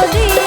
冷静